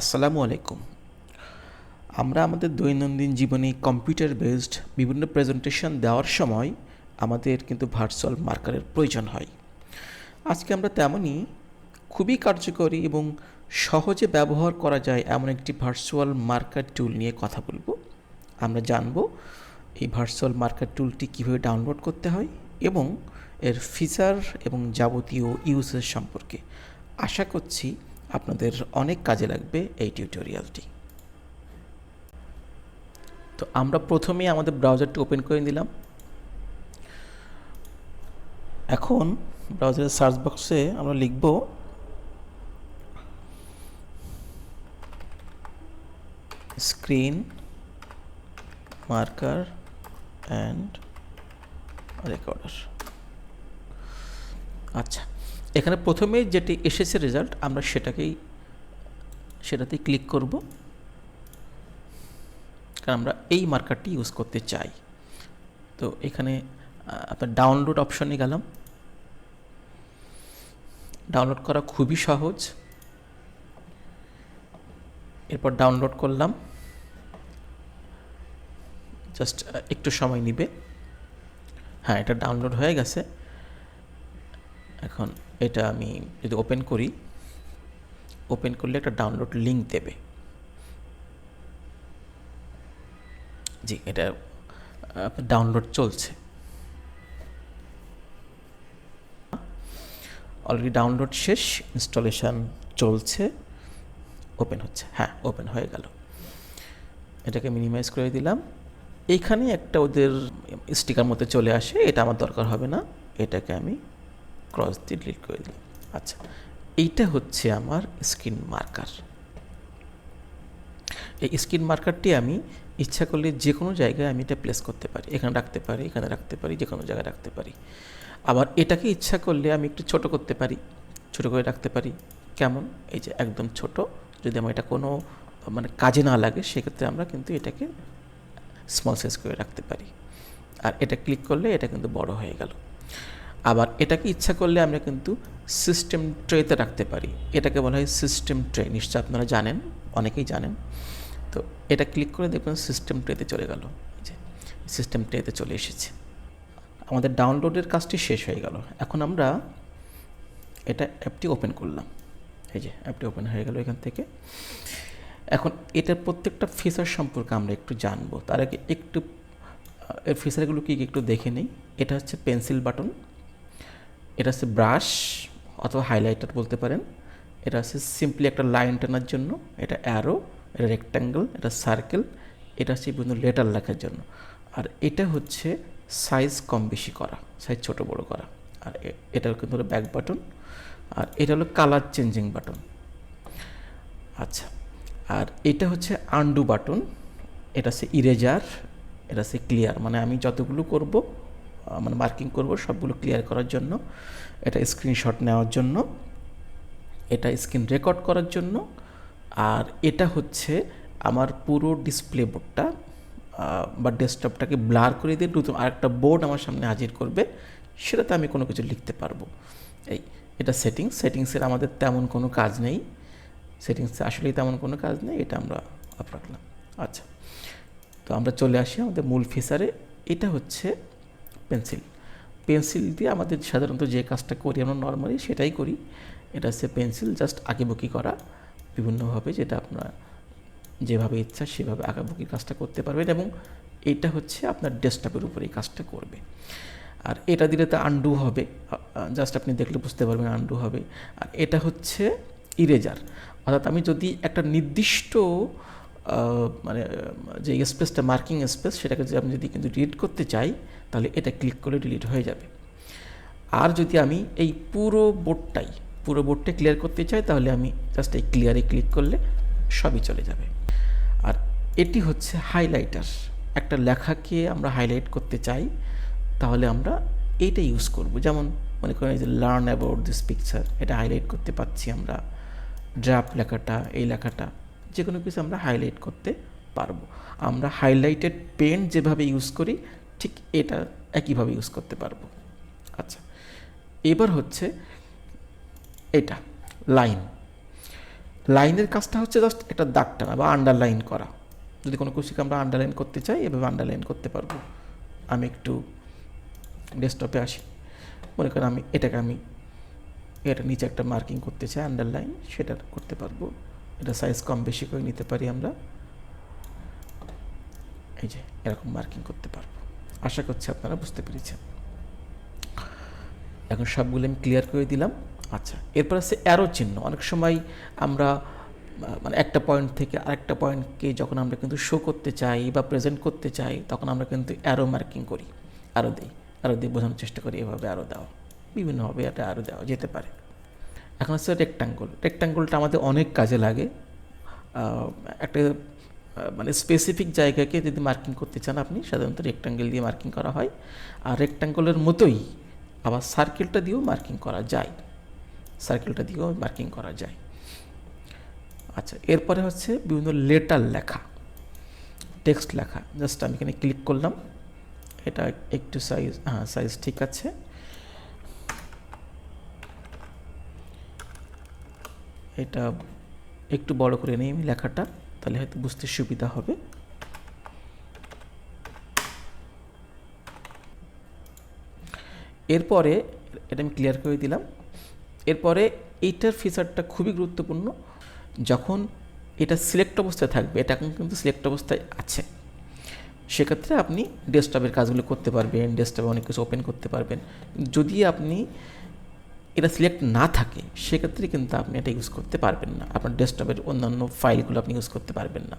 আসসালামু আলাইকুম। আমরা আমাদের দৈনন্দিন জীবনে কম্পিউটার বেসড বিভিন্ন প্রেজেন্টেশন দেওয়ার সময় আমাদের কিন্তু ভার্চুয়াল মার্কারের প্রয়োজন হয়। আজকে আমরা তেমনই খুবই কার্যকরী এবং সহজে ব্যবহার করা যায় এমন একটি ভার্চুয়াল মার্কার টুল নিয়ে কথা বলব। আমরা জানব এই ভার্চুয়াল মার্কার টুলটি কীভাবে ডাউনলোড করতে হয় এবং এর ফিচার এবং যাবতীয় ইউজেস সম্পর্কে। আশা করছি আপনাদের অনেক কাজে লাগবে এই টিউটোরিয়ালটি। তো আমরা প্রথমেই আমাদের ব্রাউজারটি ওপেন করে নিলাম। এখন ব্রাউজারের সার্চ বক্সে আমরা লিখব স্ক্রিন মার্কার অ্যান্ড রেকর্ডার। আচ্ছা এখানে প্রথমে যেটি এসেছে রেজাল্ট আমরা সেটাকেই, সেটাতেই ক্লিক করব। কারণ আমরা এই মার্কারটি ইউজ করতে চাই। তো এখানে আপনার ডাউনলোড অপশনে গেলাম। ডাউনলোড করা খুবই সহজ। এরপর ডাউনলোড করলাম। জাস্ট একটু সময় নিবে। হ্যাঁ এটা ডাউনলোড হয়ে গেছে। এখন এটা আমি যদি ওপেন করি ওপেন করলে একটা ডাউনলোড লিঙ্ক দেবে। জি, এটা ডাউনলোড চলছে। অলরেডি ডাউনলোড শেষ ইনস্টলেশন চলছে ওপেন হচ্ছে। হ্যাঁ ওপেন হয়ে গেল। এটাকে মিনিমাইজ করে দিলাম। এইখানে একটা ওদের স্টিকার মধ্যে চলে আসে, এটা আমার দরকার হবে না। এটাকে আমি ক্রস দিয়ে ডিলিট করে দিলাম। আচ্ছা এইটা হচ্ছে আমার স্ক্রিন মার্কার এই স্ক্রিন মার্কারটি আমি ইচ্ছা করলে যে কোনো জায়গায় আমি এটা প্লেস করতে পারি। এখানে রাখতে পারি, এখানে রাখতে পারি, যে কোনো জায়গায় রাখতে পারি। আবার এটাকে ইচ্ছা করলে আমি একটু ছোট করতে পারি, ছোট করে রাখতে পারি। কেমন? এই যে একদম ছোট। যদি আমার এটা কোনো মানে কাজে না লাগে, সেক্ষেত্রে আমরা কিন্তু এটাকে স্মল সাইজ করে রাখতে পারি। আর এটা ক্লিক করলে এটা কিন্তু বড় হয়ে গেল। আবার এটাকে ইচ্ছা করলে আমরা কিন্তু সিস্টেম ট্রেতে রাখতে পারি। এটাকে বলা হয় সিস্টেম ট্রে নিশ্চয় আপনারা জানেন, অনেকেই জানেন। তো এটা ক্লিক করে দেখবেন সিস্টেম ট্রেতে চলে গেল। যে সিস্টেম ট্রেতে চলে এসেছে। আমাদের ডাউনলোডের কাজটি শেষ হয়ে গেল। এখন আমরা এটা অ্যাপটি ওপেন করলাম। এই যে অ্যাপটি ওপেন হয়ে গেল এখান থেকে। এখন এটার প্রত্যেকটা ফিচার সম্পর্কে আমরা একটু জানব। তার আগে একটু এর ফিচারগুলো কী একটু দেখে নিই। এটা হচ্ছে পেন্সিল বাটন এটা হচ্ছে ব্রাশ অথবা হাইলাইটার বলতে পারেন। এটা হচ্ছে সিম্পলি একটা লাইন টানার জন্য। এটা অ্যারো এটা রেক্ট্যাঙ্গেল এটা সার্কেল এটা হচ্ছে বিভিন্ন লেটার লেখার জন্য। আর এটা হচ্ছে সাইজ কম বেশি করা সাইজ ছোট বড় করা। আর এটা কিন্তু হলো ব্যাক বাটন আর এটা হলো কালার চেঞ্জিং বাটন আচ্ছা আর এটা হচ্ছে আন্ডু বাটন এটা হচ্ছে ইরেজার এটা হচ্ছে ক্লিয়ার মানে আমি যতগুলো করব মানে মার্কিং করব, সবগুলো ক্লিয়ার করার জন্য, এটা স্ক্রিনশট নেওয়ার জন্য, এটা স্ক্রিন রেকর্ড করার জন্য, আর এটা হচ্ছে আমার পুরো ডিসপ্লে বোর্ডটা বা ডেস্কটপটাকে ব্লার করে দিয়ে নতুন আরেকটা বোর্ড আমার সামনে হাজির করবে, সেটাতে আমি কোনো কিছু লিখতে পারব। এই, এটা সেটিংস সেটিংসের আমাদের তেমন কোনো কাজ নেই সেটিংসে আসলেই তেমন কোনো কাজ নেই, এটা আমরা আপ রাখলাম। আচ্ছা তো আমরা চলে আসি আমাদের মূল ফিচারে এটা হচ্ছে পেন্সিল। পেন্সিল দিয়ে আমাদের সাধারণত যে কাজটা করি আমরা নর্মালি সেটাই করি। এটা হচ্ছে পেন্সিল, জাস্ট আঁকিবুকি করা। বিভিন্নভাবে যেটা আপনার যেভাবে ইচ্ছা সেভাবে আঁকাবুকির কাজটা করতে পারবেন এবং এটা হচ্ছে আপনার ডেস্কটপের উপরে এই কাজটা করবে। আর এটা দিলে তো আন্ডু হবে। জাস্ট আপনি দেখলে বুঝতে পারবেন আন্ডু হবে। আর এটা হচ্ছে ইরেজার অর্থাৎ আমি যদি একটা নির্দিষ্ট মানে যে স্পেসটা মার্কিং স্পেস সেটাকে আমি যদি কিন্তু ডিলিট করতে চাই তাহলে এটা ক্লিক করলে ডিলিট হয়ে যাবে। আর যদি আমি এই পুরো বোর্ডটাই পুরো বোর্ডটা ক্লিয়ার করতে চাই, তাহলে আমি জাস্ট এই ক্লিয়ারে ক্লিক করলে সবই চলে যাবে। আর এটি হচ্ছে হাইলাইটার একটা লেখাকে আমরা হাইলাইট করতে চাই, তাহলে আমরা এইটা ইউজ করব। যেমন মনে করেন যে লার্ন অ্যাবাউট দিস পিকচার এটা হাইলাইট করতে পাচ্ছি আমরা। ড্রাফট লেখাটা, এই লেখাটা যে কোনো কিছু আমরা হাইলাইট করতে পারব। আমরা হাইলাইটেড পেন যেভাবে ইউজ করি ঠিক এটা একইভাবে ইউজ করতে পারব। আচ্ছা এবার হচ্ছে এটা লাইন লাইনের কাজটা হচ্ছে জাস্ট একটা দাগ টানা বা আন্ডারলাইন করা। যদি কোনো কিছুকে আমরা আন্ডারলাইন করতে চাই, এভাবে আন্ডারলাইন করতে পারব। আমি একটু ডেস্কটপে আসি। মনে করেন আমি এটাকে আমি, এটা নিচে একটা মার্কিং করতে চাই আন্ডারলাইন সেটা করতে পারব। এটা সাইজ কম বেশি করে নিতে পারি আমরা। এই যে, এরকম মার্কিং করতে পারব। আশা করছি আপনারা বুঝতে পেরেছেন। এখন সবগুলো আমি ক্লিয়ার করে দিলাম। আচ্ছা এরপর আছে অ্যারো চিহ্ন। অনেক সময় আমরা মানে একটা পয়েন্ট থেকে আরেকটা পয়েন্টকে যখন আমরা কিন্তু শো করতে চাই বা প্রেজেন্ট করতে চাই, তখন আমরা কিন্তু অ্যারো মার্কিং করি। আরও দিই। আরও দিয়ে বোঝানোর চেষ্টা করি, এভাবে আরও দেওয়া বিভিন্নভাবে এটা আরও দেওয়া যেতে পারে। এখন হচ্ছে রেক্টাঙ্গল রেক্টাঙ্গলটা আমাদের অনেক কাজে লাগে। একটা মানে স্পেসিফিক জায়গাকে যদি মার্কিং করতে চান আপনি, সাধারণত রেক্টাঙ্গেল দিয়ে মার্কিং করা হয়। আর রেক্টাঙ্গলের মতোই আবার সার্কেলটা দিয়েও মার্কিং করা যায়। সার্কেলটা দিয়েও মার্কিং করা যায়। আচ্ছা এরপরে হচ্ছে বিভিন্ন লেটার লেখা টেক্সট লেখা। জাস্ট আমি এখানে ক্লিক করলাম। এটা একটু সাইজ হ্যাঁ সাইজ ঠিক আছে। এটা একটু বড় করে নিই আমি লেখাটা। তাহলে হয়তো বুঝতে সুবিধা হবে। এরপরে, এটা আমি ক্লিয়ার করে দিলাম। এরপরে এইটার ফিচারটা খুবই গুরুত্বপূর্ণ। যখন এটা সিলেক্ট অবস্থায় থাকবে, এটা এখন কিন্তু সিলেক্ট অবস্থায় আছে। সেক্ষেত্রে আপনি ডেস্কটপের কাজগুলো করতে পারবেন ডেস্কটপে অনেক কিছু ওপেন করতে পারবেন। যদি আপনি এটা সিলেক্ট না থাকে, সেক্ষেত্রে কিন্তু আপনি এটা ইউজ করতে পারবেন না। আপনার ডেস্কটপের অন্যান্য ফাইলগুলো আপনি ইউজ করতে পারবেন না।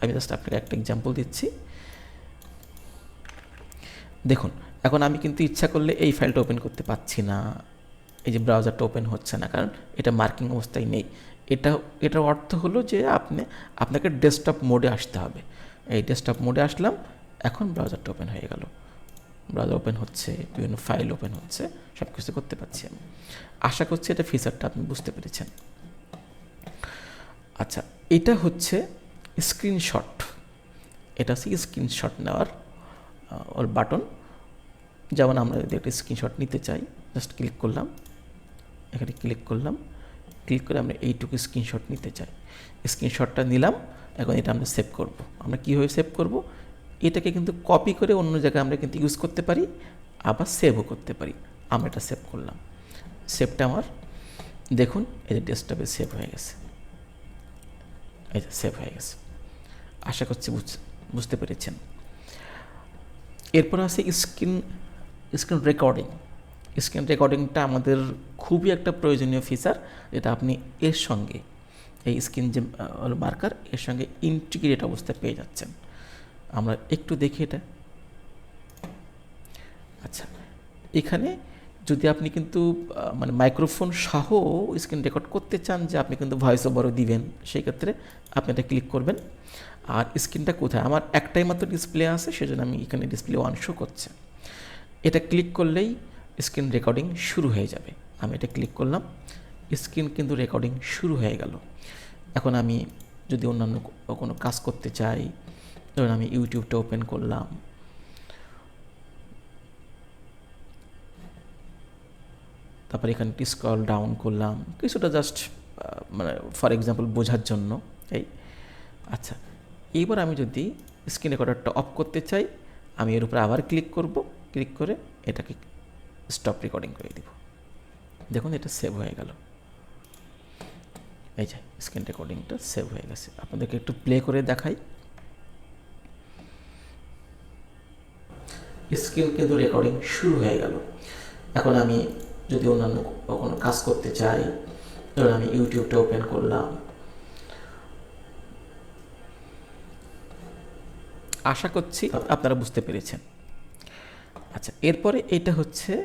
আমি জাস্ট আপনাকে একটা এক্সাম্পল দিচ্ছি। দেখুন, এখন আমি কিন্তু ইচ্ছা করলে এই ফাইলটা ওপেন করতে পারছি না। এই যে ব্রাউজারটা ওপেন হচ্ছে না, কারণ এটা মার্কিং অবস্থায় নেই। এটা, এটার অর্থ হলো যে আপনি, আপনাকে ডেস্কটপ মোডে আসতে হবে। এই ডেস্কটপ মোডে আসলাম, এখন ব্রাউজারটা ওপেন হয়ে গেল। ব্রাউজার ওপেন হচ্ছে, বিভিন্ন ফাইল ওপেন হচ্ছে সব কিছু করতে পারছি আমি। আশা করছি এটা ফিচারটা আপনি বুঝতে পেরেছেন। আচ্ছা এটা হচ্ছে স্ক্রিনশট এটা হচ্ছে স্ক্রিনশট নেওয়ার ওর বাটন যেমন আমরা যদি একটা স্ক্রিনশট নিতে চাই জাস্ট ক্লিক করলাম। এখানে ক্লিক করলাম। ক্লিক করে আমরা এইটুকু স্ক্রিনশট নিতে চাই। স্ক্রিনশটটা নিলাম। এখন এটা আমরা সেভ করব। আমরা কীভাবে সেভ করব? এটাকে কিন্তু কপি করে অন্য জায়গায় আমরা কিন্তু ইউজ করতে পারি, আবার সেভও করতে পারি। আমরা এটা সেভ করলাম। সেভটা আমার, দেখুন, এই যে ডেস্কটপে সেভ হয়ে গেছে। এই যে সেভ হয়ে গেছে। আশা করছি বুঝ- বুঝতে পেরেছেন। এরপর আছে স্ক্রিন স্ক্রিন রেকর্ডিং স্ক্রিন রেকর্ডিংটা আমাদের খুবই একটা প্রয়োজনীয় ফিচার যেটা আপনি এর সঙ্গে, এই স্ক্রিন যে মার্কার এর সঙ্গে ইন্টিগ্রেট অবস্থায় পেয়ে যাচ্ছেন। আমরা একটু দেখি এটা। আচ্ছা এখানে যদি আপনি কিন্তু মানে মাইক্রোফোন সহ স্ক্রিন রেকর্ড করতে চান যে আপনি কিন্তু ভয়েস ওভারও দিবেন, সেই ক্ষেত্রে আপনি এটা ক্লিক করবেন। আর স্ক্রিনটা কোথায়? আমার একটাই মাত্র ডিসপ্লে আছে, সেজন্য আমি এখানে ডিসপ্লে ওয়ান শো করছে। এটা ক্লিক করলেই স্ক্রিন রেকর্ডিং শুরু হয়ে যাবে। আমি এটা ক্লিক করলাম স্ক্রিন কিন্তু রেকর্ডিং শুরু হয়ে গেল। এখন আমি যদি অন্যান্য কোনো কাজ করতে চাই ধরুন আমি ইউটিউবটা ওপেন করলাম। তারপর এখানে স্ক্রল ডাউন করলাম। কিছুটা জাস্ট মানে ফর এক্সাম্পল বোঝার জন্য, এই। আচ্ছা এইবার আমি যদি স্ক্রিন রেকর্ডারটা অফ করতে চাই, আমি এর উপরে আবার ক্লিক করব। ক্লিক করে এটাকে স্টপ রেকর্ডিং করে দিব। দেখুন এটা সেভ হয়ে গেল। এই যে স্ক্রিন রেকর্ডিংটা সেভ হয়ে গেছে। আপনাদেরকে একটু প্লে করে দেখাই। স্ক্রিন কিন্তু রেকর্ডিং শুরু হয়ে গেল। এখন আমি যদি অন্যান্য কোনো কাজ করতে চাই, ধরুন আমি ইউটিউবটা ওপেন করলাম। আশা করছি আপনারা বুঝতে পেরেছেন। আচ্ছা এরপরে এটা হচ্ছে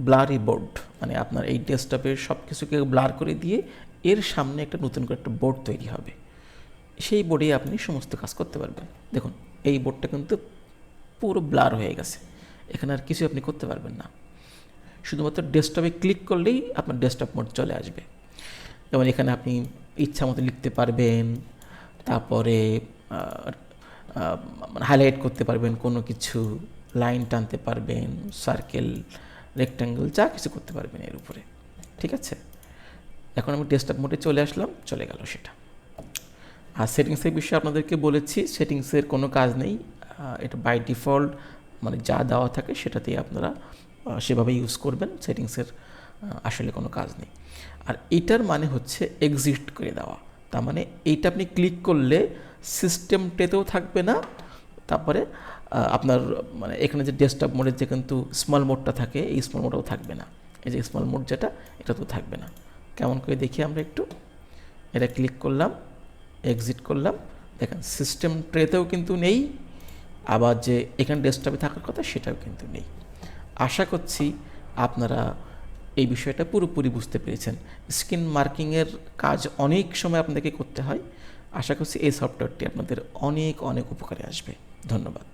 ব্লারি বোর্ড। মানে আপনার এই ডেস্কটপের সব কিছুকে ব্লার করে দিয়ে এর সামনে একটা নতুন করে একটা বোর্ড তৈরি হবে। সেই বোর্ডে আপনি সমস্ত কাজ করতে পারবেন। দেখুন, এই বোর্ডটা কিন্তু পুরো ব্লার হয়ে গেছে। এখানে আর কিছু আপনি করতে পারবেন না। শুধুমাত্র ডেস্কটপে ক্লিক করলেই আপনার ডেস্কটপ মোড চলে আসবে। যেমন এখানে আপনি ইচ্ছা মতো লিখতে পারবেন, তারপরে হাইলাইট করতে পারবেন কোনো কিছু, লাইন টানতে পারবেন, সার্কেল রেক্ট্যাঙ্গেল যা কিছু করতে পারবেন এর উপরে। ঠিক আছে? এখন আমি ডেস্কটপ মোডে চলে আসলাম, চলে গেল সেটা। আর সেটিংসের বিষয়ে আপনাদেরকে বলেছি, সেটিংসের কোনো কাজ নেই। এটা বাই ডিফল্ট মানে যা দেওয়া থাকে সেটাতেই আপনারা সেভাবে ইউজ করবেন সেটিংসের আসলে কোনো কাজ নেই। আর এটার মানে হচ্ছে এক্সিট করে দেওয়া। তার মানে এইটা আপনি ক্লিক করলে সিস্টেমটাতেও থাকবে না, তারপরে আপনার মানে এখানে যে ডেস্কটপ মোডের যে কিন্তু স্মল মোডটা থাকে, এই স্মল মোডটাও থাকবে না। এই যে স্মল মোড যেটা এটা তো থাকবে না। কেমন করে দেখি আমরা একটু? এটা ক্লিক করলাম এক্সিট করলাম। দেখেন সিস্টেম ট্রেতেও কিন্তু নেই আবার যে এখানে ডেস্কটপে থাকার কথা সেটাও কিন্তু নেই। আশা করছি আপনারা এই বিষয়টা পুরোপুরি বুঝতে পেরেছেন। স্ক্রিন মার্কিংয়ের কাজ অনেক সময় আপনাদেরকে করতে হয়। আশা করছি এই সফটওয়্যারটি আপনাদের অনেক অনেক উপকারে আসবে। ধন্যবাদ।